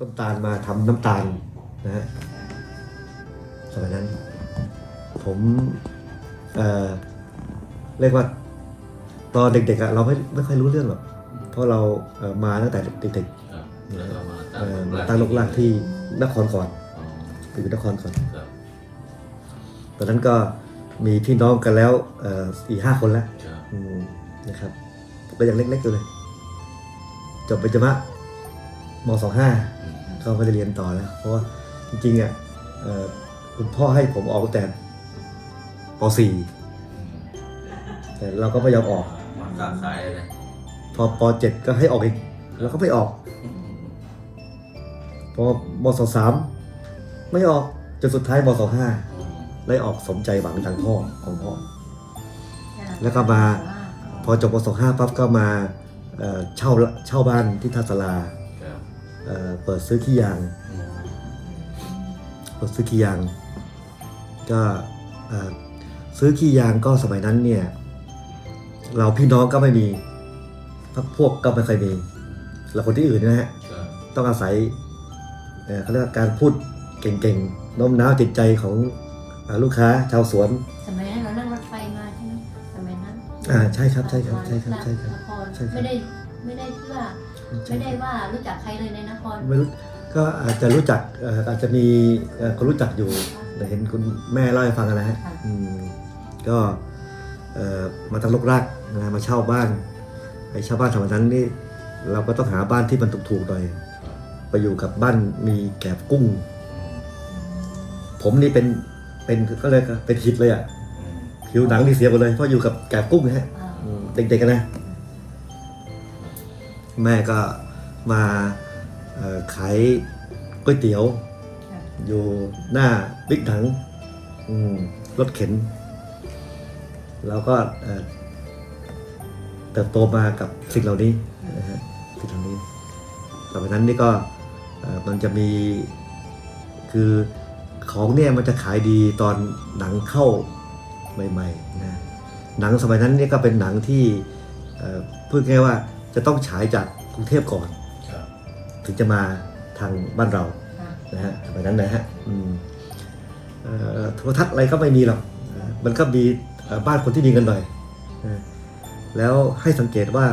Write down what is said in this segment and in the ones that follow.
ต้นตาลมาทำน้ำตาลนะฮะสมัยนั้น ผมเอ่อเรียกว่าตอนเด็กๆอะเราไม่ไม่ค่อยรู้เรื่องหรอกเพราะเราเอ่อมาตั้งแต่เด็กครับแล้วก็มาๆตั้งเอ่อหมาลักตั้งลกลากที่นครก่อนอ๋อไปอยู่นครก่อน ครับตอนนั้นก็มีพี่น้องกันแล้วเอ่อสี่ห้าคนแล้วครับอืมนะครับผมก็ยังเล็กๆอยู่เลย จบไปจมะ มสองห้าอืมก็ไม่ได้เรียนต่อแล้ว เพราะว่าจริงๆอะเอ่อคุณพ่อให้ผมออกตั้งแต่ปสี่แต่เราก็ไม่ยอมออกมาค้าขายเลยพอปเจ็ดก็ให้ออกอีกเราก็ไม่ออก พอมสสามไม่ออกจนสุดท้ายมสห้าได้ออกสมใจหวังดังพ่อของพ่อ แล้วก็มาพอจบมสห้าปั๊บก็มาเอ่อเช่าเช่าบ้านที่ท่าสลาครับ เอ่อเปิดซื้อขี้ยางอืมเปิดซื้อขี้ยาง ก็เอ่อซื้อขี้ยางก็สมัยนั้นเนี่ย เราพี่น้องก็ไม่มีพักพวกก็ไม่เคอยมีเราคนที่อื่นนะฮะครับต้องอาศัยเอ่อเขาเรียกว่าการพูดเก่งๆโน้มน้าวจิตใจของเอ่อลูกค้าชาวสวนสมัยนั้นเรานั่งรถไฟมาใช่ไหมสมัยนั้นอ่าใช่ครับใช่ครับใช่ครับใช่ครับนครใช่ครับไม่ได้ไม่ได้เพื่อ ไม่ได้ว่ารู้จักใครเลยในนครไม่รู้ก็อาจจะรู้จักเอ่ออาจจะมีเอ่อคนรู้จักอยู่แต่เห็นคุณแม่เล่าให้ฟังนะฮะค่ะอืมก็เอ่อมาตั้งลกรากนะมาเช่าบ้านไอ้เช่าบ้านสมัยนั้นนี่เราก็ต้องหาบ้านที่มันถูกๆหน่อยไปอยู่กับบ้านมีแกบกุ้ง ผมนี่เป็นเป็นก็เลยกเป็นฮิตเลยอะอืมผิวหนังนี่เสียหมดเลยเพราะอยู่กับแกบกุ้งนะฮะอ่าอืมเด็กๆกันนะ แม่ก็มาเอ่อขายก๋วยเตี๋ยวค่ะอยู่หน้าบิ๊กถังอืมรถเข็น แล้วก็เอ่อเติบโตมากับสิ่งเหล่านี้นะฮะสิ่งเหล่านี้ต่อไปนั้นนี่ก็เอ่อมันจะมีคือของเนี่ยมันจะขายดีตอนหนังเข้าใหม่ๆนะหนังสมัยนั้นเนี่ยก็เป็นหนังที่เอ่อพูดง่ายๆว่า จะต้องฉายจากกรุงเทพก่อน ครับถึงจะมาทางบ้านเราค่ะ นะฮะสมัยนั้นนะฮะอืมเอ่อโทรทัศน์อะไรก็ไม่มีหรอกเอ่อมันก็มีเอ่อบ้านคนที่มีเงินหน่อยนะแล้วให้สังเกตว่า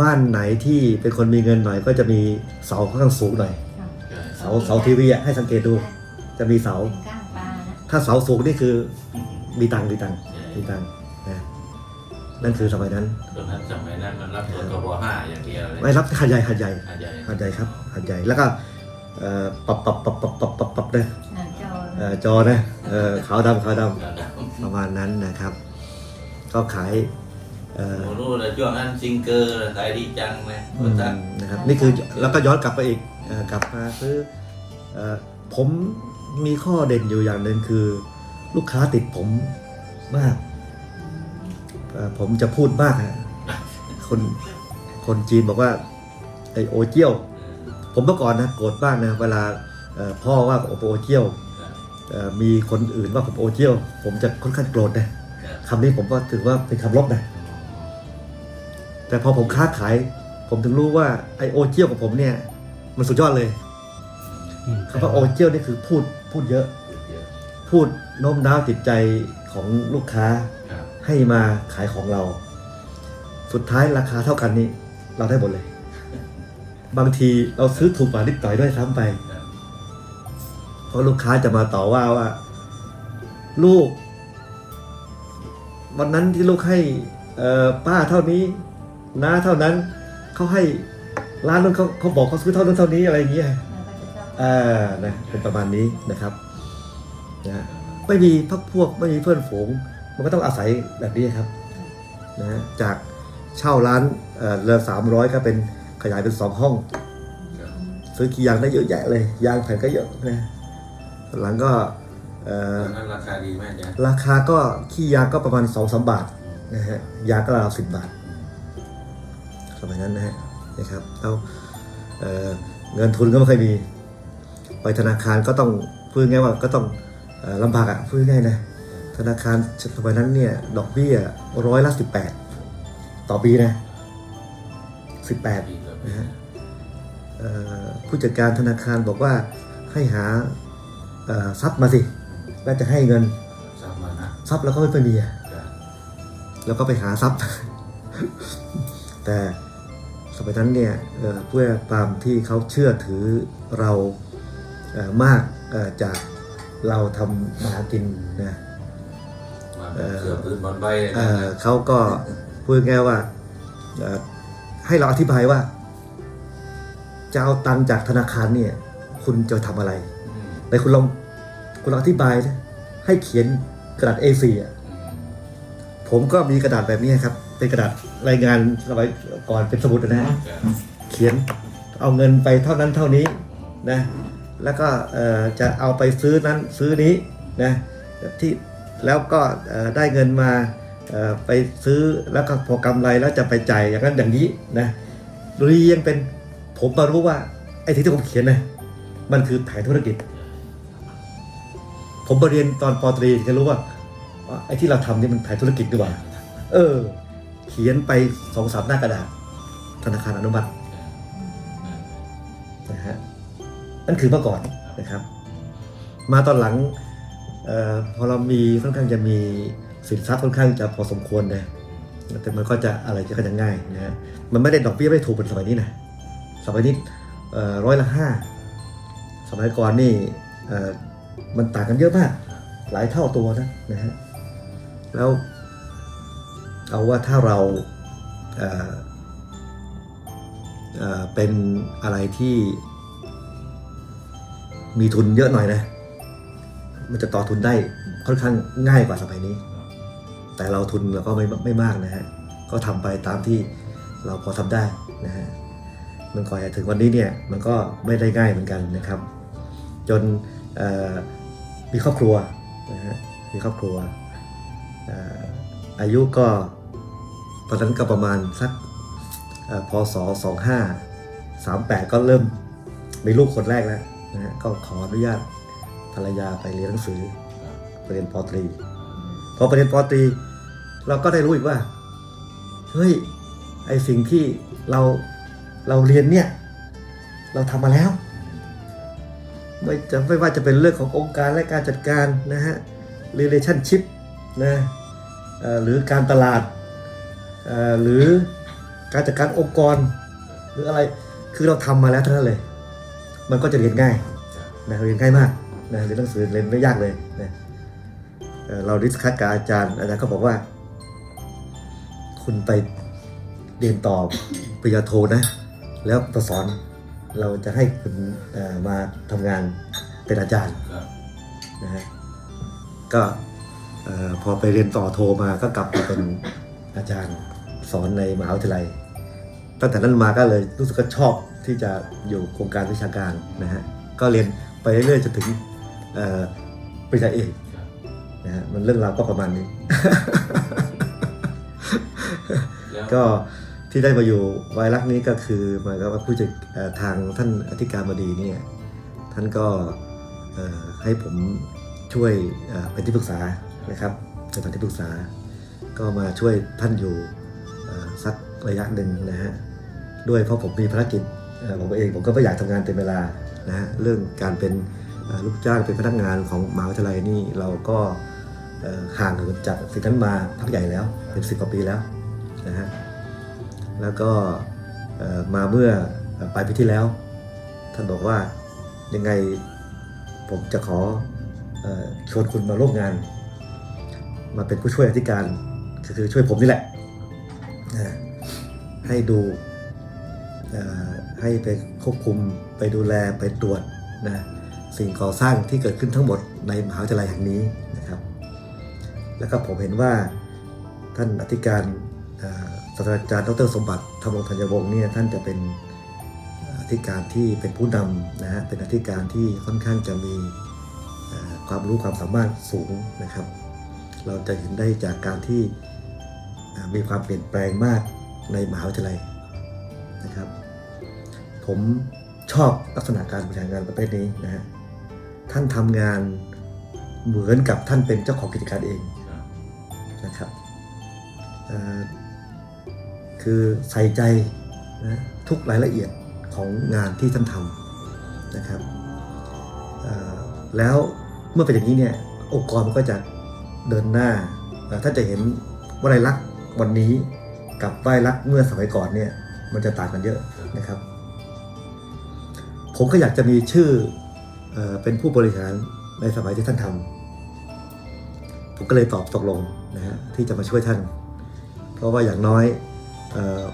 บ้านไหนที่เป็นคนมีเงินหน่อย ก็จะมีเสาค่อนข้างสูงหน่อยค่ะใช่เสาเสาทีวีอะให้สังเกตดู จะมีเสา เป็นก้างปลานะถ้าเสาสูงนี่คืออืมมีตังค์มีตังค์มีตังค์ นะนั่นคือสมัยนั้นตอนนั้นสมัยนั้นมันรับตัวกบห้าอย่างเดียวเลยไม่รับหัดใหญ่หัดใหญ่หาใหญ่หัดใหญ่ครับหัดใหญ่แล้วก็เอ่อปรับปรับปรับปรับปรับปรับปรับนะอ่าจอเอ่อจอนะเอ่อขาวดำขาวดำครับประมาณนั้นนะครับ ก็ขายเอ่อโอ้โหเลยช่วงนั้นซิงเกอร์ขายดีจังเลยอืโอ้มตัดนะครับนี่คือแล้วก็ย้อนกลับไปอีกเอ่อกลับมาซื้อเอ่อผมมีข้อเด่นอยู่อย่างหนึ่งคือ ลูกค้าติดผมมากเอ่อ ผมจะพูดมากฮะคนคนจีนบอกว่าไอโอเจียว ผมเมื่อก่อนนะโกรธมากนะเวลาเอ่อพ่อว่าผมโอเจียวเอ่อมีคนอื่นว่าผมโอเจียว ผมจะค่อนข้างโกรธนะคำนี้ผมก็ถือว่าเป็นคำลบนะแต่พอผมค้าขาย ผมถึงรู้ว่าไอโอเจียวของผมเนี่ย มันสุดยอดเลยคำว่าโอเจียวนี่คือพูดพูดเยอะ พูดโน้มน้าวจิตใจของลูกค้าครับ ให้มาขายของเรา สุดท้ายราคาเท่ากันนี่เราได้หมดเลย บางทีเราซื้อถูกกว่านิดหน่อยด้วยซ้ำไปครับเพราะลูกค้าจะมาต่อว่าว่า ลูก วันนั้นที่ลูกให้เอ่อป้าเท่านี้น้าเท่านั้นเขาให้ร้านนั้นเขาเขาบอกเขาซื้อเท่านั้นเท่านี้อะไรอย่างเงี้ยแล้วก็จะชอบอ่านะเป็นประมาณนี้นะครับนะไม่มีพักพวกไม่มีเพื่อนฝูง มันก็ต้องอาศัยแบบนี้ครับนะจากเช่าร้านเอ่อเรือสามร้อยก็เป็นขยายเป็นสองห้องครับซื้อกี่ยางได้เยอะแยะเลย ยางแผ่นก็เยอะนะหลังก็เอ่ตออนนั้นราคาดีมากจ้ะราคาก็ขี้ยางก็ประมาณสองสามบาทนะฮะยางก็ราวสิบบาทสมัยนั้นนะฮะนะครับแล้วเอ่อเงินทุนก็ไม่เคอยมี ไปธนาคารก็ต้องพูดง่ายว่าก็ต้องเอ่อลำบากอะพูดง่ายนะ ธนาคารสมัยนั้นเนี่ยดอกเบี้ยร้อยละสิบแปดต่อปีนะสิบแปดดีครับนะฮะเอ่อผู้จัดการธนาคารบอกว่าให้หาเอ่อทรัพย์มาสิแล้วจะให้เงินสามวันนะทรัพย์แล้วก็ไม่มีอะจ้ะแล้วก็ไปหาทรัพย์ แต่สมัยนั้นเนี่ยเอ่อเพื่อความที่เขาเชื่อถือเราเอ่อมากเอ่อจากเราทำมาหากินนะมา เป็นเสือพื้นบอลใบเลยเอ่นะอเขาก็พูดง่ายๆว่าเอ่อให้เราอธิบายว่า จะเอาตังค์จากธนาคารเนี่ย คุณจะทำอะไรมในคุณลองคุณลองอธิบายนะให้เขียนกระดาษ A4 อะอืมผมก็มีกระดาษแบบนี้ครับ เป็นกระดาษรายงานสมัยก่อนเป็นสมุดนะฮะจ้ะเขียนเอาเงินไปเท่านั้นเท่านี้นะ แล้วก็เอ่อจะเอาไปซื้อนั้นซื้อนี้นะที่ แล้วก็ได้เงินมาไปซื้อแล้วก็พอกำไรแล้วจะไปจ่ายอย่างนั้นอย่างนี้นะเรียงเป็นผมมารู้ว่าไอ้ที่ที่ผมเขียนนะมันคือแผนธุรกิจ ผมมาเรียนตอนปอตรีถึงจะรู้ว่าไอ้ที่เราทำนี่มันแผนธุรกิจดีกว่า เออ เขียนไปสองสามหน้ากระดาษธนาคารอนุมัตินะฮะนั่นคือเมื่อก่อนนะครับ มาตอนหลัง พอเรามีค่อนข้างจะมีสินทรัพย์ค่อนข้างจะพอสมควรนะแต่มันก็จะอะไรจะก็จะง่ายนะฮะมันไม่ได้ดอกเบี้ยไม่ถูกเหมือนสมัยนี้นะสมัยนี้ร้อยละห้าสมัยก่อนนี่มันต่างกันเยอะมาก หลายเท่าตัวนะนะฮะแล้วเอาว่าถ้าเราเเเป็นอะไรที่มีทุนเยอะหน่อยนะ มันจะต่อทุนได้ค่อนข้างง่ายกว่าสมัยนี้ แต่เราทุนเราก็ไม่ไม่มากนะฮะก็ทำไปตามที่เราพอทำได้นะฮะมันก่อนจะถึงวันนี้เนี่ยมันก็ไม่ได้ง่ายเหมือนกันนะครับ จนมีครอบครัวนะฮะมีครอบครัวอายุก็ตอนนั้นก็ประมาณสักเอ่อพศ25 38ก็เริ่มมีลูกคนแรกแล้วนะฮะก็ขออนุญาต ภรรยาไปเรียนหนังสือไปเรียนปอตรีพอไปเรียนปอตรี เราก็ได้รู้อีกว่าเฮ้ยไอสิ่งที่เราเราเรียนเนี่ยเราทำมาแล้วไม่จะไม่ว่าจะเป็นเรื่องขององค์การและการจัดการนะฮะ relationship นะเอ่อหรือการตลาดเอ่อหรือการจัดการองค์กร หรืออะไรคือเราทำมาแล้วทั้งนั้นเลย มันก็จะเรียนง่ายนะเรียนง่ายมาก นะเรียนหนังสือเรียนไม่ยากเลยนะเเราดิสคัสกับอาจารย์อาจารย์ก็บอกว่า คุณไปเรียนต่อปริญญาโทนะ แล้วมาสอนเราจะให้คุณมาทำงานเป็นอาจารย์นะฮะก็พอไปเรียนต่อโทมาก็กลับมาเป็นอาจารย์สอนในมหาวิทยาลัยตั้งแต่นั้นมาก็เลยรู้สึกก็ชอบที่จะอยู่โครงการวิชาการนะฮะก็เรียนไปเรื่อยๆจนถึง ปริญญาเอกครับนะฮะมันเรื่องราวก็ประมาณนี้แล้วก็ที่ได้มาอยู่วายรักนี้ก็คือหมายความว่าผู้จัดเอ่อทางท่านอธิการบดีเนี่ยท่านก็เอ่อให้ผมช่วยเอ่อเป็นที่ปรึกษานะครับเป็นที่ปรึกษา ก็มาช่วยท่านอยู่เอ่อสักระยะหนึ่งนะฮะด้วยเพราะผมมีภารกิจเอ่อผมเองผมก็ไม่อยากทำงานเต็มเวลานะฮะเรื่องการเป็นเอ่อ ลูกจ้างเป็นพนักงานของมหาวิทยาลัยนี่เราก็ห่างเหินจากสิ่งนั้นมาพักใหญ่แล้วเป็นสิบกว่าปีแล้วนะฮะแล้วก็มาเมื่อปลายปีที่แล้ว ท่านบอกว่ายังไงผมจะขอชวนคุณมาร่วมงาน มาเป็นผู้ช่วยอธิการก็คือช่วยผมนี่แหละ ให้ดูให้ไปควบคุมไปดูแลไปตรวจนะ สิ่งก่อสร้างที่เกิดขึ้นทั้งหมดในมหาวิทยาลัยแห่งนี้นะครับ แล้วก็ผมเห็นว่าท่านอธิการศาสตราจารย์ดรสมบัติธรรมรงธัญวงศ์เนี่ยท่านจะเป็นอธิการที่เป็นผู้นำนะฮะเป็นอธิการที่ค่อนข้างจะมีความรู้ความสามารถสูงนะครับ เราจะเห็นได้จากการที่มีความเปลี่ยนแปลงมากในมหาวิทยาลัยนะครับ ผมชอบลักษณะการบริหารงานประเภทนี้นะฮะ ท่านทำงานเหมือนกับท่านเป็นเจ้าของกิจการเองครับนะครับเอ่อคือใส่ใจนะทุกรายละเอียดของงานที่ท่านทำนะครับเอ่อแล้วเมื่อเป็นอย่างนี้เนี่ยองค์กรมันก็จะเดินหน้าเอ่อท่านจะเห็นวลัยลักษณ์วันนี้กับวลัยลักษณ์เมื่อสมัยก่อนเนี่ยมันจะต่างกันเยอะนะครับ ผมก็อยากจะมีชื่อ เออเป็นผู้บริหารในสมัยที่ท่านทำผมก็เลยตอบตกลงนะฮะที่จะมาช่วยท่าน เพราะว่าอย่างน้อยเออ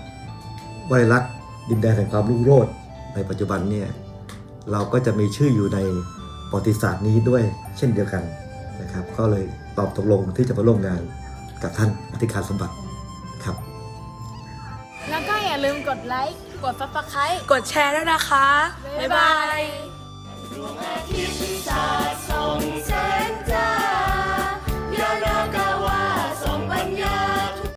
วลัยลักษณ์ดินแดนแห่งความรุ่งโรจน์ในปัจจุบันเนี่ยเราก็จะมีชื่ออยู่ในประวัติศาสตร์นี้ด้วยเช่นเดียวกันนะครับก็เลยตอบตกลงที่จะมาร่วมงานกับท่านอธิการสมบัติครับ แล้วก็อย่าลืมกดไลค์ กด subscribe กดแชร์ด้วยนะคะ บ๊ายบาย บ๊ายบาย